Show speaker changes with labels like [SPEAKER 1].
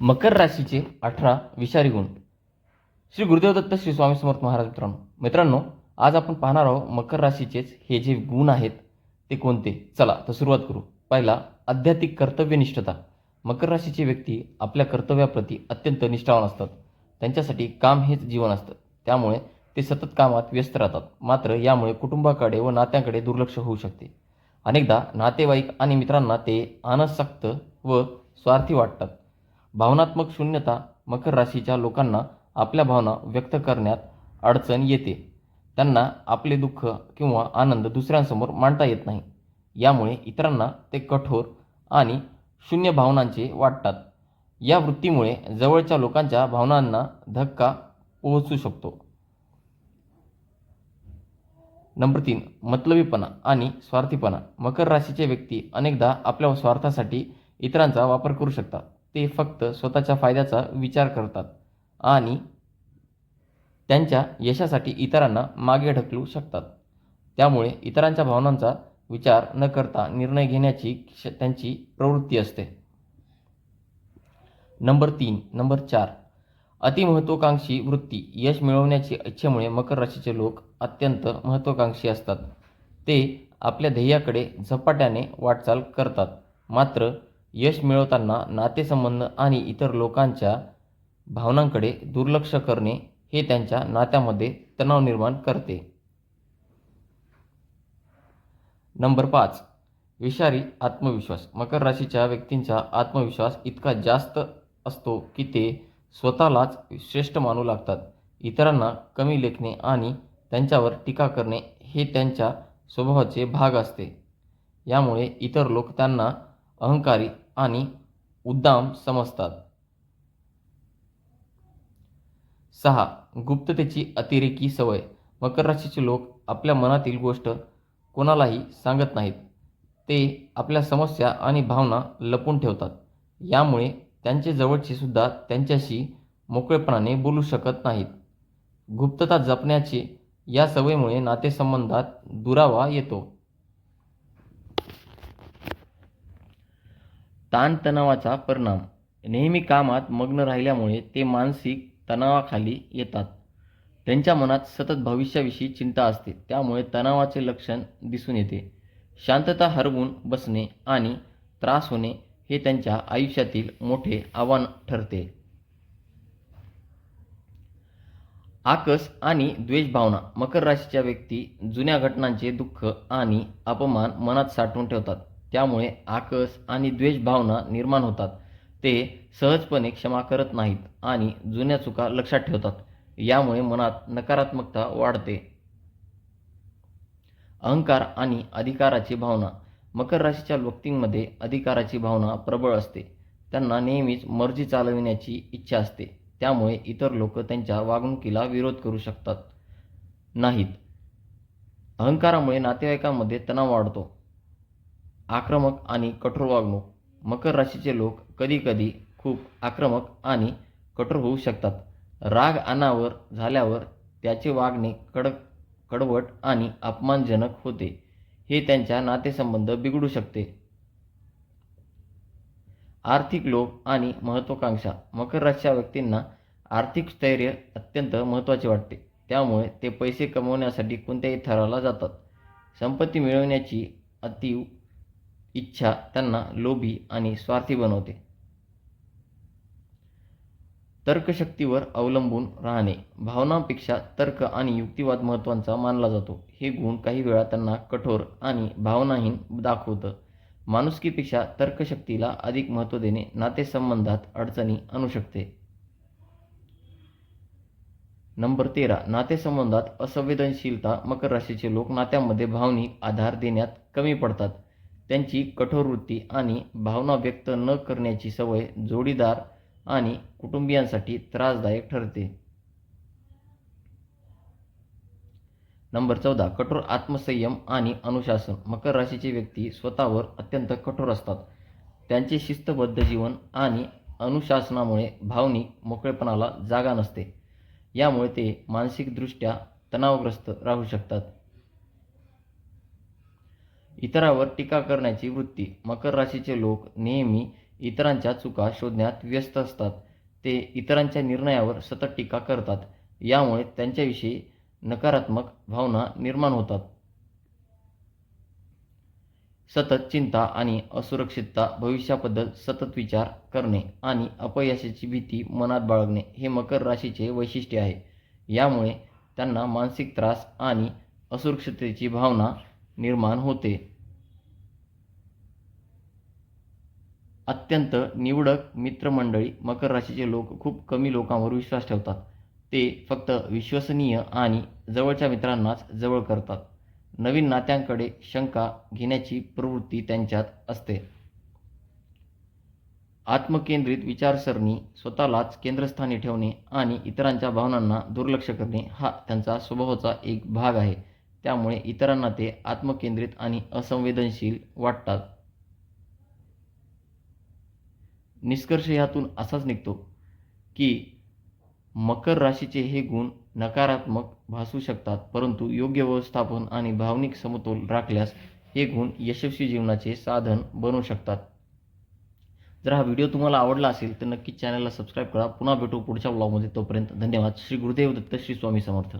[SPEAKER 1] मकर राशीचे अठरा विषारी गुण. श्री गुरुदेव दत्त श्री स्वामी समर्थ महाराज मित्रांनो मित्रांनो आज आपण पाहणार आहोत मकर राशीचेच हे जे गुण आहेत ते कोणते? चला तर सुरुवात करू. पहिला आध्यात्मिक कर्तव्यनिष्ठता. मकर राशीचे व्यक्ती आपल्या कर्तव्याप्रती अत्यंत निष्ठावान असतात. त्यांच्यासाठी काम हेच जीवन असतं. त्यामुळे ते सतत कामात व्यस्त राहतात. मात्र यामुळे कुटुंबाकडे व नात्यांकडे दुर्लक्ष होऊ शकते. अनेकदा नातेवाईक आणि मित्रांना ते आनसक्त व स्वार्थी वाटतात. भावनात्मक शून्यता मकर राशीच्या लोकांना आपल्या भावना व्यक्त करण्यात अडचण येते. त्यांना आपले दुःख किंवा आनंद दुसऱ्यांसमोर मांडता येत नाही. यामुळे इतरांना ते कठोर आणि शून्य भावनांचे वाटतात. या वृत्तीमुळे जवळच्या लोकांच्या भावनांना धक्का पोहोचू शकतो. नंबर तीन मतलबीपणा आणि स्वार्थीपणा. मकर राशीचे व्यक्ती अनेकदा आपल्या स्वार्थासाठी इतरांचा वापर करू शकतात. ते फक्त स्वतःच्या फायद्याचा विचार करतात आणि त्यांच्या यशासाठी इतरांना मागे ढकलू शकतात. त्यामुळे इतरांच्या भावनांचा विचार न करता निर्णय घेण्याची क्ष- त्यांची प्रवृत्ती असते. नंबर तीन नंबर चार. अतिमहत्वाकांक्षी वृत्ती. यश मिळवण्याची इच्छेमुळे मकर राशीचे लोक अत्यंत महत्त्वाकांक्षी असतात. ते आपल्या ध्येयाकडे झपाट्याने वाटचाल करतात. मात्र यश मिळवताना नातेसंबंध आणि इतर लोकांच्या भावनांकडे दुर्लक्ष करणे हे त्यांच्या नात्यामध्ये तणाव निर्माण करते. नंबर पाच. विषारी आत्मविश्वास. मकर राशीच्या व्यक्तींचा आत्मविश्वास इतका जास्त असतो की ते स्वतःलाच श्रेष्ठ मानू लागतात. इतरांना कमी लेखणे आणि त्यांच्यावर टीका करणे हे त्यांच्या स्वभावाचे भाग असते. यामुळे इतर लोक त्यांना अहंकारी आणि उद्दाम समजतात. सहा. गुप्ततेची अतिरेकी सवय. मकर राशीचे लोक आपल्या मनातील गोष्ट कोणालाही सांगत नाहीत. ते आपल्या समस्या आणि भावना लपून ठेवतात. यामुळे त्यांचे जवळचे सुद्धा त्यांच्याशी मोकळेपणाने बोलू शकत नाहीत. गुप्तता जपण्याचे या सवयीमुळे नातेसंबंधात दुरावा येतो. ताणतणावाचा परिणाम. नेहमी कामात मग्न राहिल्यामुळे ते मानसिक तणावाखाली येतात. त्यांच्या मनात सतत भविष्याविषयी चिंता असते. त्यामुळे तणावाचे लक्षण दिसून येते. शांतता हरवून बसणे आणि त्रास होणे हे त्यांच्या आयुष्यातील मोठे आव्हान ठरते. आकस आणि द्वेषभावना. मकर राशीच्या व्यक्ती जुन्या घटनांचे दुःख आणि अपमान मनात साठवून ठेवतात. त्यामुळे आकस आणि द्वेष भावना निर्माण होतात. ते सहजपणे क्षमा करत नाहीत आणि जुन्या चुका लक्षात ठेवतात. यामुळे मनात नकारात्मकता वाढते. अहंकार आणि अधिकाराची भावना. मकर राशीच्या व्यक्तींमध्ये अधिकाराची भावना प्रबळ असते. त्यांना नेहमीच मर्जी चालविण्याची इच्छा असते. त्यामुळे इतर लोक त्यांच्या वागणुकीला विरोध करू शकतात नाहीत. अहंकारामुळे नातेवाईकांमध्ये तणाव वाढतो. आक्रमक आणि कठोर वागणूक. मकर राशीचे लोक कधीकधी खूप आक्रमक आणि कठोर होऊ शकतात. राग अनावर झाल्यावर त्याचे वागणे कडक कडवट आणि अपमानजनक होते. हे त्यांच्या नातेसंबंध बिघडू शकते. आर्थिक लोभ आणि महत्त्वाकांक्षा मकर राशीच्या व्यक्तींना आर्थिक स्थैर्य अत्यंत महत्त्वाचे वाटते. त्यामुळे ते पैसे कमवण्यासाठी कोणत्याही थराला जातात. संपत्ती मिळवण्याची अतीव इच्छा त्यांना लोभी आणि स्वार्थी बनवते. तर्कशक्तीवर अवलंबून राहणे भावनांपेक्षा तर्क आणि युक्तिवाद महत्त्वाचा मानला जातो. हे गुण काही वेळा त्यांना कठोर आणि भावनाहीन दाखवतं. माणुसकीपेक्षा तर्कशक्तीला अधिक महत्त्व देणे नातेसंबंधात अडचणी आणू शकते. नंबर तेरा. नातेसंबंधात असंवेदनशीलता मकर राशीचे लोक नात्यामध्ये भावनिक आधार देण्यात कमी पडतात. त्यांची कठोर वृत्ती आणि भावना व्यक्त न करण्याची सवय जोडीदार आणि कुटुंबियांसाठी त्रासदायक ठरते. नंबर चौदा. कठोर आत्मसंयम आणि अनुशासन. मकर राशीचे व्यक्ती स्वतःवर अत्यंत कठोर असतात. त्यांचे शिस्तबद्ध जीवन आणि अनुशासनामुळे भावनिक मोकळेपणाला जागा नसते. यामुळे ते मानसिकदृष्ट्या तणावग्रस्त राहू शकतात. इतरावर टीका करण्याची वृत्ती. मकर राशीचे लोक नेहमी इतरांच्या चुका शोधण्यात व्यस्त असतात. ते इतरांच्या निर्णयावर सतत टीका करतात. यामुळे त्यांच्याविषयी नकारात्मक भावना निर्माण होतात. सतत चिंता आणि असुरक्षितता भविष्याबद्दल सतत विचार करणे आणि अपयशाची भीती मनात बाळगणे हे मकर राशीचे वैशिष्ट्य आहे. यामुळे त्यांना मानसिक त्रास आणि असुरक्षिततेची भावना निर्माण होते. अत्यंत निवडक मित्रमंडळी मकर राशीचे लोक खूप कमी लोकांवर विश्वास ठेवतात. ते फक्त विश्वसनीय आणि जवळच्या मित्रांनाच जवळ करतात. नवीन नात्यांकडे शंका घेण्याची प्रवृत्ती त्यांच्यात असते. आत्मकेंद्रित विचारसरणी स्वतःलाच केंद्रस्थानी ठेवणे आणि इतरांच्या भावनांना दुर्लक्ष करणे हा त्यांचा स्वभावाचा एक भाग आहे. त्यामुळे इतरांना ते आत्मकेंद्रित आणि असंवेदनशील वाटतात. निष्कर्ष यातून असाच निघतो की मकर राशीचे हे गुण नकारात्मक भासू शकतात परंतु योग्य व्यवस्थापन आणि भावनिक समतोल राखल्यास हे गुण यशस्वी जीवनाचे साधन बनू शकतात. जर हा व्हिडिओ तुम्हाला आवडला असेल तर नक्कीच चॅनलला सबस्क्राईब करा. पुन्हा भेटू पुढच्या ब्लॉगमध्ये. तोपर्यंत धन्यवाद. श्री गुरुदेव दत्त श्री स्वामी समर्थ.